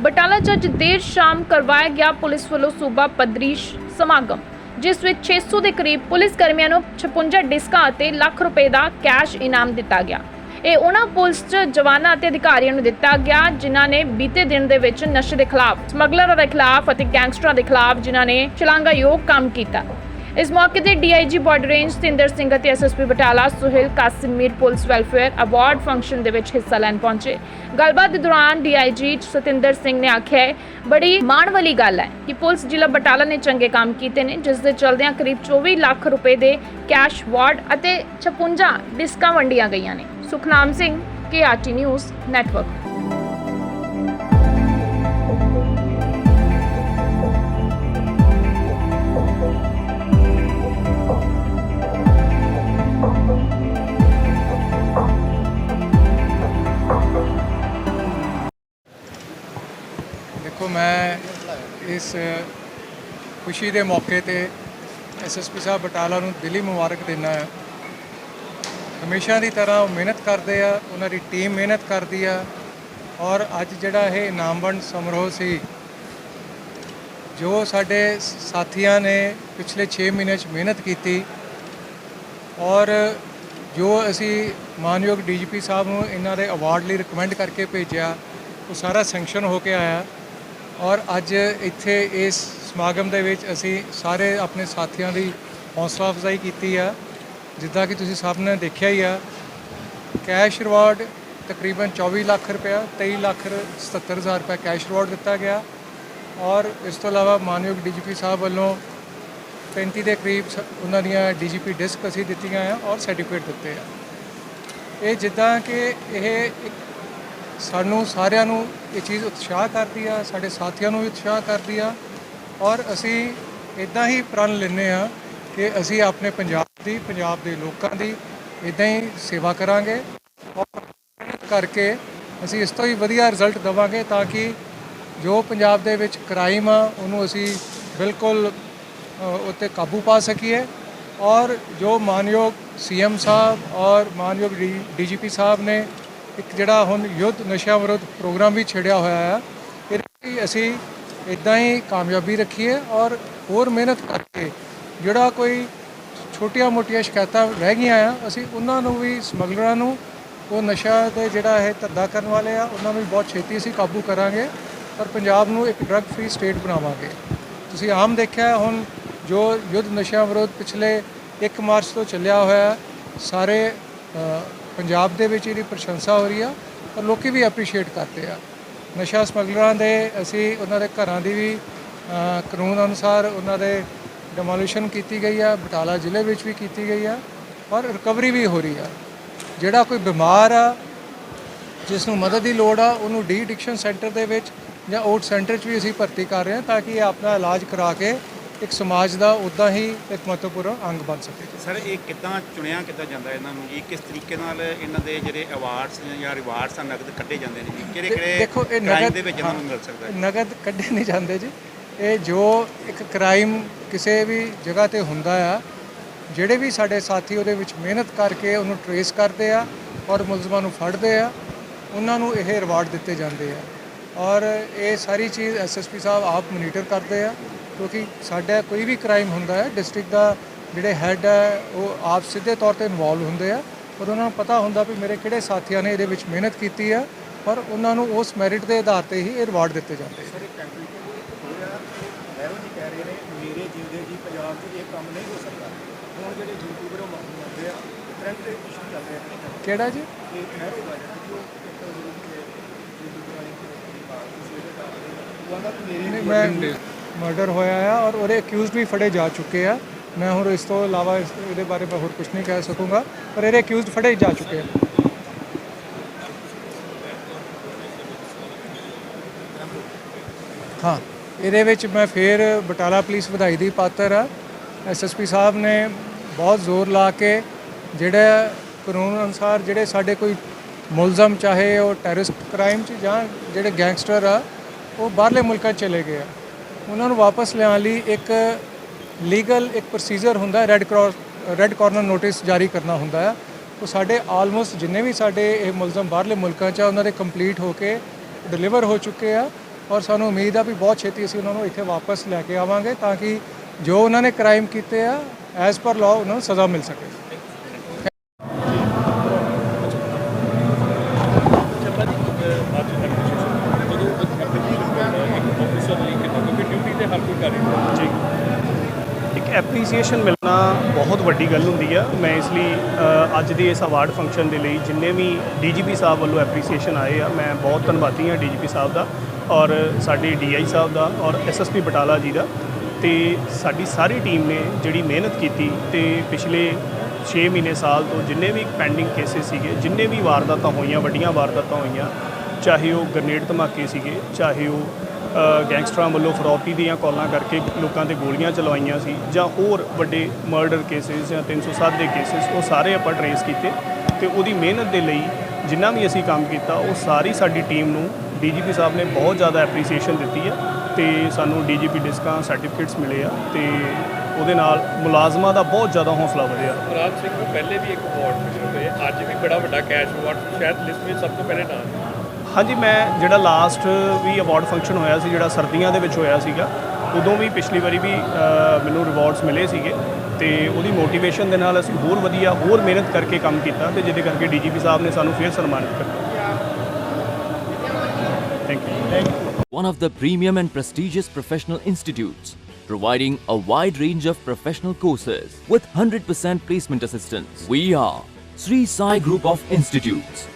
ਬਟਾਲਾ 'ਚ ਅੱਜ ਦੇਰ ਸ਼ਾਮ ਕਰਵਾਇਆ ਗਿਆ ਪੁਲਿਸ ਵੱਲੋਂ ਸੂਬਾ ਪੱਧਰੀ ਸਮਾਗਮ, ਜਿਸ ਵਿੱਚ 600 ਦੇ ਕਰੀਬ ਪੁਲਿਸ ਕਰਮੀਆਂ ਨੂੰ 56 ਡਿਸਕਾਂ ਅਤੇ ਲੱਖ ਰੁਪਏ ਦਾ ਕੈਸ਼ ਇਨਾਮ ਦਿੱਤਾ ਗਿਆ। ਇਹ ਉਹਨਾਂ ਪੁਲਿਸ 'ਚ ਜਵਾਨਾਂ ਅਤੇ ਅਧਿਕਾਰੀਆਂ ਨੂੰ ਦਿੱਤਾ ਗਿਆ, ਜਿਨ੍ਹਾਂ ਨੇ ਬੀਤੇ ਦਿਨ ਦੇ ਵਿੱਚ ਨਸ਼ੇ ਦੇ ਖਿਲਾਫ, ਸਮਗਲਰਾਂ ਦੇ ਖਿਲਾਫ ਅਤੇ ਗੈਂਗਸਟਰਾਂ ਦੇ ਖਿਲਾਫ ਜਿਨ੍ਹਾਂ ਨੇ ਸ਼ਲਾਘਾਯੋਗ ਕੰਮ ਕੀਤਾ। ਇਸ ਮੌਕੇ ਤੇ DIG border range Satinder Singh ਅਤੇ SSP Batala Suhail Qasim Mir police welfare award function ਦੇ ਵਿੱਚ ਹਿੱਸਾ ਲੈਣ ਪਹੁੰਚੇ। ਗੱਲਬਾਤ ਦੇ ਦੌਰਾਨ ਡੀਆਈਜੀ ਸਤਿੰਦਰ ਸਿੰਘ ਨੇ ਆਖਿਆ ਹੈ, ਬੜੀ ਮਾਣ ਵਾਲੀ ਗੱਲ ਹੈ ਕਿ ਪੁਲਿਸ ਜ਼ਿਲ੍ਹਾ ਬਟਾਲਾ ਨੇ ਚੰਗੇ ਕੰਮ ਕੀਤੇ ਨੇ ਜਿਸ ਦੇ ਚਲਦਿਆਂ ਕਰੀਬ 24 ਲੱਖ ਰੁਪਏ ਦੇ ਕੈਸ਼ ਵਾਰਡ ਅਤੇ 56 ਡਿਸਕਾਂ ਵੰਡੀਆਂ ਗਈਆਂ ਨੇ। Sukhnam Singh KRT news network. ਦੇਖੋ, ਮੈਂ ਇਸ ਖੁਸ਼ੀ ਦੇ ਮੌਕੇ ਤੇ ਐਸਐਸਪੀ ਸਾਹਿਬ ਬਟਾਲਾ ਨੂੰ ਦਿਲੀ ਮੁਬਾਰਕ ਦਿੰਦਾ ਹਾਂ। ਹਮੇਸ਼ਾ ਦੀ ਤਰ੍ਹਾਂ ਉਹ ਮਿਹਨਤ ਕਰਦੇ ਆ, ਉਹਨਾਂ ਦੀ ਟੀਮ ਮਿਹਨਤ ਕਰਦੀ ਆ ਔਰ ਅੱਜ ਜਿਹੜਾ ਇਹ ਇਨਾਮ ਵੰਡ ਸਮਾਰੋਹ ਸੀ, ਜੋ ਸਾਡੇ ਸਾਥੀਆਂ ਨੇ ਪਿਛਲੇ 6 ਮਹੀਨੇ 'ਚ ਮਿਹਨਤ ਕੀਤੀ ਔਰ ਜੋ ਅਸੀਂ ਮਾਨਯੋਗ ਡੀਜੀਪੀ ਸਾਹਿਬ ਨੂੰ ਇਹਨਾਂ ਦੇ ਅਵਾਰਡ ਲਈ ਰਿਕਮੈਂਡ ਕਰਕੇ ਭੇਜਿਆ, ਉਹ ਸਾਰਾ ਸੈਂਕਸ਼ਨ ਹੋ ਕੇ ਆਇਆ। ਔਰ ਅੱਜ ਇੱਥੇ ਇਸ ਸਮਾਗਮ ਦੇ ਵਿੱਚ ਅਸੀਂ ਸਾਰੇ ਆਪਣੇ ਸਾਥੀਆਂ ਦੀ ਹੌਸਲਾ ਅਫਜ਼ਾਈ ਕੀਤੀ ਆ। ਜਿੱਦਾਂ ਕਿ ਤੁਸੀਂ ਸਭ ਨੇ ਦੇਖਿਆ ਹੀ ਆ, ਕੈਸ਼ ਰਿਵਾਰਡ ਤਕਰੀਬਨ 24 ਲੱਖ ਰੁਪਇਆ 23 ਲੱਖ 77 ਹਜ਼ਾਰ ਰੁਪਇਆ ਕੈਸ਼ ਰਿਵਾਰਡ ਦਿੱਤਾ ਗਿਆ। ਔਰ ਇਸ ਤੋਂ ਇਲਾਵਾ ਮਾਨਯੋਗ ਡੀਜੀਪੀ ਸਾਹਿਬ ਵੱਲੋਂ 35 ਦੇ ਕਰੀਬ ਸ- ਉਹਨਾਂ ਦੀਆਂ ਡੀਜੀਪੀ ਡਿਸਕ ਅਸੀਂ ਦਿੱਤੀਆਂ ਆ ਔਰ ਸਰਟੀਫਿਕੇਟ ਦਿੱਤੇ ਆ। ਇਹ ਜਿੱਦਾਂ ਕਿ ਇਹ ਇੱਕ ਸਾਨੂੰ ਸਾਰਿਆਂ ਨੂੰ ਇਹ ਚੀਜ਼ ਉਤਸ਼ਾਹ ਕਰਦੀ ਆ, ਸਾਡੇ ਸਾਥੀਆਂ ਨੂੰ ਵੀ ਉਤਸ਼ਾਹ ਕਰਦੀ ਆ ਔਰ ਅਸੀਂ ਇਦਾਂ ਹੀ ਪ੍ਰਣ ਲੈਂਦੇ ਆ ਕਿ ਅਸੀਂ ਆਪਣੇ ਪੰਜਾਬ ਦੀ, ਪੰਜਾਬ ਦੇ ਲੋਕਾਂ ਦੀ ਇਦਾਂ ਹੀ ਸੇਵਾ ਕਰਾਂਗੇ ਔਰ ਕਰਕੇ ਅਸੀਂ ਇਸ ਤੋਂ ਹੀ ਵਧੀਆ ਰਿਜ਼ਲਟ ਦੇਵਾਂਗੇ ਤਾਂ ਕਿ ਜੋ ਪੰਜਾਬ ਦੇ ਵਿੱਚ ਕ੍ਰਾਈਮ ਆ, ਉਹਨੂੰ ਅਸੀਂ ਬਿਲਕੁਲ ਉੱਤੇ ਕਾਬੂ ਪਾ ਸਕੀਏ ਔਰ ਜੋ ਮਾਨਯੋਗ ਸੀਐਮ ਸਾਹਿਬ ਔਰ ਮਾਨਯੋਗ ਡੀਜੀਪੀ ਸਾਹਿਬ ਨੇ ਇੱਕ ਜਿਹੜਾ ਹੁਣ ਯੁੱਧ ਨਸ਼ਾ ਵਿਰੋਧ ਪ੍ਰੋਗਰਾਮ ਵੀ ਛੇੜਿਆ ਹੋਇਆ ਹੈ, ਇਹਦੇ ਲਈ ਅਸੀਂ ਇਦਾਂ ਹੀ ਕਾਮਯਾਬੀ ਰੱਖੀਏ ਔਰ ਹੋਰ ਮਿਹਨਤ ਕਰਕੇ ਜਿਹੜਾ ਕੋਈ ਛੋਟੀਆਂ ਮੋਟੀਆਂ ਸ਼ਿਕਾਇਤਾਂ ਰਹਿ ਗਈਆਂ ਆ, ਅਸੀਂ ਉਹਨਾਂ ਨੂੰ ਵੀ ਸਮਗਲਰਾਂ ਨੂੰ, ਉਹ ਨਸ਼ਾ 'ਤੇ ਜਿਹੜਾ ਇਹ ਧੰਦਾ ਕਰਨ ਵਾਲੇ ਆ, ਉਹਨਾਂ ਨੂੰ ਵੀ ਬਹੁਤ ਛੇਤੀ ਅਸੀਂ ਕਾਬੂ ਕਰਾਂਗੇ ਔਰ ਪੰਜਾਬ ਨੂੰ ਇੱਕ ਡਰੱਗ ਫ੍ਰੀ ਸਟੇਟ ਬਣਾਵਾਂਗੇ। ਤੁਸੀਂ ਆਮ ਦੇਖਿਆ ਹੁਣ ਜੋ ਯੁੱਧ ਨਸ਼ਾ ਵਿਰੋਧ ਪਿਛਲੇ 1 ਮਾਰਚ ਤੋਂ ਚੱਲਿਆ ਹੋਇਆ, ਸਾਰੇ ਪੰਜਾਬ ਦੇ ਵਿੱਚ ਇਹਦੀ ਪ੍ਰਸ਼ੰਸਾ ਹੋ ਰਹੀ ਆ ਔਰ ਲੋਕੀ ਵੀ ਐਪਰੀਸ਼ੀਏਟ ਕਰਦੇ ਆ। ਨਸ਼ਾ ਸਮਗਲਰਾਂ ਦੇ ਅਸੀਂ ਉਹਨਾਂ ਦੇ ਘਰਾਂ ਦੀ ਵੀ ਕਾਨੂੰਨ ਅਨੁਸਾਰ ਉਹਨਾਂ ਦੇ ਡਿਮੋਲੀਸ਼ਨ ਕੀਤੀ ਗਈ ਆ, ਬਟਾਲਾ ਜ਼ਿਲ੍ਹੇ ਵਿੱਚ ਵੀ ਕੀਤੀ ਗਈ ਆ ਔਰ ਰਿਕਵਰੀ ਵੀ ਹੋ ਰਹੀ ਆ। ਜਿਹੜਾ ਕੋਈ ਬਿਮਾਰ ਆ ਜਿਸ ਨੂੰ ਮਦਦ ਦੀ ਲੋੜ ਆ, ਉਹਨੂੰ ਡੀ ਐਡਿਕਸ਼ਨ ਸੈਂਟਰ ਦੇ ਵਿੱਚ ਜਾਂ ਆਊਟ ਸੈਂਟਰ 'ਚ ਵੀ ਅਸੀਂ ਭਰਤੀ ਕਰ ਰਹੇ ਹਾਂ ਤਾਂ ਕਿ ਇਹ ਆਪਣਾ ਇਲਾਜ ਕਰਾ ਕੇ ਇੱਕ ਸਮਾਜ ਦਾ ਉਦਾਂ ਹੀ ਇੱਕ ਮਹੱਤਵਪੂਰਨ ਅੰਗ ਬਣ ਸਕੇ। ਸਰ ਇਹ ਕਿੱਦਾਂ ਚੁਣਿਆ ਕਿੱਦਾਂ ਜਾਂਦਾ ਇਹਨਾਂ ਨੂੰ? ਜੀ ਕਿਸ ਤਰੀਕੇ ਨਾਲ ਇਹਨਾਂ ਦੇ ਜਿਹੜੇ ਅਵਾਰਡਸ ਜਾਂ ਰਿਵਾਰਡਸ ਆ ਨਗਦ ਕੱਢੇ ਜਾਂਦੇ ਨੇ ਜੀ? ਕਿਹੜੇ ਕਿਹੜੇ ਦੇਖੋ ਇਹ ਨਗਦ ਦੇ ਵਿੱਚ ਇਹਨਾਂ ਨੂੰ ਮਿਲ ਸਕਦਾ ਹੈ ਨਗਦ ਕੱਢੇ ਨਹੀਂ ਜਾਂਦੇ ਜੀ। ਇਹ ਜੋ ਇੱਕ ਕ੍ਰਾਈਮ ਕਿਸੇ ਵੀ ਜਗ੍ਹਾ ਤੇ ਹੁੰਦਾ ਆ ਜਿਹੜੇ ਵੀ ਸਾਡੇ ਸਾਥੀ ਉਹਦੇ ਵਿੱਚ ਮਿਹਨਤ ਕਰਕੇ ਉਹਨੂੰ ਟਰੇਸ ਕਰਦੇ ਆ ਔਰ ਮੁਲਜ਼ਮਾਂ ਨੂੰ ਫੜਦੇ ਆ ਉਹਨਾਂ ਨੂੰ ਇਹ ਰਿਵਾਰਡ ਦਿੱਤੇ ਜਾਂਦੇ ਆ। ਔਰ ਇਹ ਸਾਰੀ ਚੀਜ਼ ਐਸਐਸਪੀ ਸਾਹਿਬ ਆਪ ਮੋਨੀਟਰ ਕਰਦੇ ਆ। ਕਿਉਂਕਿ ਸਾਡਾ ਕੋਈ ਵੀ ਕ੍ਰਾਈਮ ਹੁੰਦਾ ਹੈ ਡਿਸਟ੍ਰਿਕਟ ਦਾ ਜਿਹੜੇ ਹੈੱਡ ਹੈ ਉਹ ਆਪ ਸਿੱਧੇ ਤੌਰ ਤੇ ਇਨਵੋਲਵ ਹੁੰਦੇ ਆ। ਔਰ ਉਹਨਾਂ ਨੂੰ ਪਤਾ ਹੁੰਦਾ ਵੀ ਮੇਰੇ ਕਿਹੜੇ ਸਾਥੀਆਂ ਨੇ ਇਹਦੇ ਵਿੱਚ ਮਿਹਨਤ ਕੀਤੀ ਆ ਔਰ ਉਹਨਾਂ ਨੂੰ ਉਸ ਮੈਰਿਟ ਦੇ ਆਧਾਰ ਤੇ ਹੀ ਇਹ ਰਿਵਾਰਡ ਦਿੱਤੇ ਜਾਂਦੇ ਆ। ਲਹਿਰੋ ਜੀ ਕਹਿ ਰਹੇ ਨੇ ਮੇਰੇ ਜਿੰਦੇ ਜੀ ਪੰਜਾਬ 'ਚ ਇਹ ਕੰਮ ਨਹੀਂ ਹੋ ਸਕਦਾ। ਹੁਣ ਜਿਹੜੇ ਯੂਟਿਊਬਰ ਉਹ ਮੰਗਦੇ ਆ ਟ੍ਰੈਂਡ ਦੇ ਇਸ਼ੂ ਚੱਲ ਰਹੇ ਨੇ ਕਿਹੜਾ ਜੀ? ਇਹ ਲਹਿਰੋ ਦਾ ਜਿਹੜਾ ਕਿ ਉਹ ਇੱਕ ਵਾਲੀ ਹੋ। ਮੈਂ ਮਰਡਰ ਹੋਇਆ ਆ ਔਰ ਉਹਦੇ ਅਕਿਊਜ਼ਡ ਵੀ ਫੜੇ ਜਾ ਚੁੱਕੇ ਆ। ਮੈਂ ਹੁਣ ਇਸ ਤੋਂ ਇਲਾਵਾ ਇਸ- ਇਹਦੇ ਬਾਰੇ ਮੈਂ ਹੋਰ ਕੁਝ ਨਹੀਂ ਕਹਿ ਸਕੂੰਗਾ, ਪਰ ਇਹਦੇ ਅਕਿਊਜ਼ਡ ਫੜੇ ਜਾ ਚੁੱਕੇ ਆ। ਹਾਂ, ਇਹਦੇ ਵਿੱਚ ਮੈਂ ਫੇਰ ਬਟਾਲਾ ਪੁਲਿਸ ਵਧਾਈ ਦੀ ਪਾਤਰ ਆ। ਐਸਐਸਪੀ ਸਾਹਿਬ ਨੇ ਬਹੁਤ ਜ਼ੋਰ ਲਾ ਕੇ ਜਿਹੜਾ ਕਾਨੂੰਨ ਅਨੁਸਾਰ ਜਿਹੜੇ ਸਾਡੇ ਕੋਈ ਮੁਲਜ਼ਮ, ਚਾਹੇ ਉਹ ਟੈਰਰਿਸਟ ਕ੍ਰਾਈਮ 'ਚ ਜਾਂ ਜਿਹੜੇ ਗੈਂਗਸਟਰ ਆ, ਉਹ ਬਾਹਰਲੇ ਮੁਲਕਾਂ 'ਚ ਚਲੇ ਗਏ ਆ। ਉਹਨਾਂ ਨੂੰ ਵਾਪਸ ਲਿਆਉਣ ਲਈ ਇੱਕ ਲੀਗਲ ਇੱਕ ਪ੍ਰੋਸੀਜਰ ਹੁੰਦਾ red cross red corner notice ਜਾਰੀ ਕਰਨਾ ਹੁੰਦਾ ਹੈ। ਉਹ ਸਾਡੇ ਆਲਮੋਸਟ ਜਿੰਨੇ ਵੀ ਸਾਡੇ ਇਹ ਮੁਲਜ਼ਮ ਬਾਹਰਲੇ ਮੁਲਕਾਂ 'ਚ ਆ, ਉਹਨਾਂ ਦੇ ਕੰਪਲੀਟ ਹੋ ਕੇ ਡਿਲੀਵਰ ਹੋ ਚੁੱਕੇ ਆ ਔਰ ਸਾਨੂੰ ਉਮੀਦ ਆ ਵੀ ਬਹੁਤ ਛੇਤੀ ਅਸੀਂ ਉਹਨਾਂ ਨੂੰ ਇੱਥੇ ਵਾਪਸ ਲੈ ਕੇ ਆਵਾਂਗੇ ਤਾਂ ਕਿ ਜੋ ਉਹਨਾਂ ਨੇ ਕ੍ਰਾਈਮ ਕੀਤੇ ਆ ਐਜ਼ ਪਰ ਲਾਅ ਉਹਨਾਂ ਨੂੰ ਸਜ਼ਾ ਮਿਲ ਸਕੇ ਚੱਪਾ ਜੀ ਅਹ ਅੱਜ ਐਪਲੀਕੇਸ਼ਨ ਜਦੋਂ ਐਪਲੀਕੇਸ਼ਨ ਇੱਕ ਆਫੀਸਰ ਲਈ ਕਿਤੇ ਕਿਉਂਕਿ ਡਿਊਟੀ ਤੇ ਜੀ। ਇੱਕ ਐਪਰੀਸੀਏਸ਼ਨ ਮਿਲਣਾ ਬਹੁਤ ਵੱਡੀ ਗੱਲ ਹੁੰਦੀ ਆ। ਮੈਂ ਇਸ ਲਈ ਅੱਜ ਦੇ ਇਸ ਅਵਾਰਡ ਫੰਕਸ਼ਨ ਦੇ ਲਈ ਜਿੰਨੇ ਵੀ ਡੀਜੀਪੀ ਸਾਹਿਬ ਵੱਲੋਂ ਐਪਰੀਸੀਏਸ਼ਨ ਆਏ ਆ, ਮੈਂ ਬਹੁਤ ਧੰਨਵਾਦੀ ਹਾਂ ਡੀਜੀਪੀ ਸਾਹਿਬ ਦਾ ਔਰ ਸਾਡੇ ਡੀਆਈ ਸਾਹਿਬ ਦਾ ਔਰ ਐਸਐਸਪੀ ਬਟਾਲਾ ਜੀ ਦਾ। ਤੇ ਸਾਡੀ ਸਾਰੀ ਟੀਮ ਨੇ ਜਿਹੜੀ ਮਿਹਨਤ ਕੀਤੀ ਤੇ ਪਿਛਲੇ 6 ਮਹੀਨੇ ਸਾਲ ਤੋਂ ਜਿੰਨੇ ਵੀ ਪੈਂਡਿੰਗ ਕੇਸਿਸ ਸੀਗੇ, ਜਿੰਨੇ ਵੀ ਵਾਰਦਾਤਾਂ ਹੋਈਆਂ, ਵੱਡੀਆਂ ਵਾਰਦਾਤਾਂ ਹੋਈਆਂ, ਚਾਹੇ ਉਹ ਗ੍ਰਨੇਡ ਧਮਾਕੇ ਸੀਗੇ, ਚਾਹੇ ਉਹ ਗੈਂਗਸਟਰਾਂ ਵੱਲੋਂ ਫਰੌਤੀ ਦੀਆਂ ਕਾਲਾਂ ਕਰਕੇ ਲੋਕਾਂ ਤੇ ਗੋਲੀਆਂ ਚਲਵਾਈਆਂ ਸੀ ਜਾਂ ਹੋਰ ਵੱਡੇ ਮਰਡਰ ਕੇਸਿਸ ਜਾਂ 307 ਦੇ ਕੇਸਿਸ ਉਹ ਸਾਰੇ ਆਪਾਂ ਟਰੇਸ ਕੀਤੇ ਤੇ ਉਹਦੀ ਮਿਹਨਤ ਦੇ ਲਈ ਜਿੰਨਾ ਵੀ ਅਸੀਂ ਕੰਮ ਕੀਤਾ, ਉਹ ਸਾਰੀ ਸਾਡੀ ਟੀਮ ਨੂੰ ਡੀਜੀਪੀ ਸਾਹਿਬ ਨੇ ਬਹੁਤ ਜ਼ਿਆਦਾ ਐਪਰੀਸੀਏਸ਼ਨ ਦਿੱਤੀ ਆ ਤੇ ਸਾਨੂੰ ਡੀਜੀਪੀ ਡਿਸਕਾਂ ਸਰਟੀਫਿਕੇਟਸ ਮਿਲੇ ਆ ਤੇ ਉਹਦੇ ਨਾਲ ਮੁਲਾਜ਼ਮਾਂ ਦਾ ਬਹੁਤ ਜ਼ਿਆਦਾ ਹੌਸਲਾ ਵਧਿਆ। ਰਾਜ ਸਿੰਘ ਨੂੰ ਪਹਿਲੇ ਵੀ ਇੱਕ ਅਵਾਰਡ ਮਿਲੇ ਹੋਏ ਅੱਜ ਵੀ ਬੜਾ ਵੱਡਾ ਕੈਸ਼ ਅਵਾਰਡ ਸ਼ਾਇਦ ਲਿਸਟ ਵਿੱਚ ਸਭ ਤੋਂ ਪਹਿਲੇ ਨਾਮ। ਹਾਂਜੀ ਮੈਂ ਜਿਹੜਾ ਲਾਸਟ ਵੀ ਅਵਾਰਡ ਫੰਕਸ਼ਨ ਹੋਇਆ ਸੀ ਜਿਹੜਾ ਸਰਦੀਆਂ ਦੇ ਵਿੱਚ ਹੋਇਆ ਸੀਗਾ ਉਦੋਂ ਵੀ ਪਿਛਲੀ ਵਾਰੀ ਵੀ ਅ, ਮੈਨੂੰ ਰਿਵਾਰਡਸ ਮਿਲੇ ਸੀਗੇ ਤੇ ਉਹਦੀ ਮੋਟੀਵੇਸ਼ਨ ਦੇ ਨਾਲ ਅਸੀਂ ਹੋਰ ਵਧੀਆ ਹੋਰ ਮਿਹਨਤ ਕਰਕੇ ਕੰਮ ਕੀਤਾ ਤੇ ਜਿਹਦੇ ਕਰਕੇ ਡੀਜੀਪੀ ਸਾਹਿਬ ਨੇ ਸਾਨੂੰ ਫਿਰ ਸਨਮਾਨਿਤ ਕੀਤਾ thank you one of the premium and prestigious professional institutes, providing a wide range of professional courses with 100% placement assistance. We are Sri Sai Group of Institutes,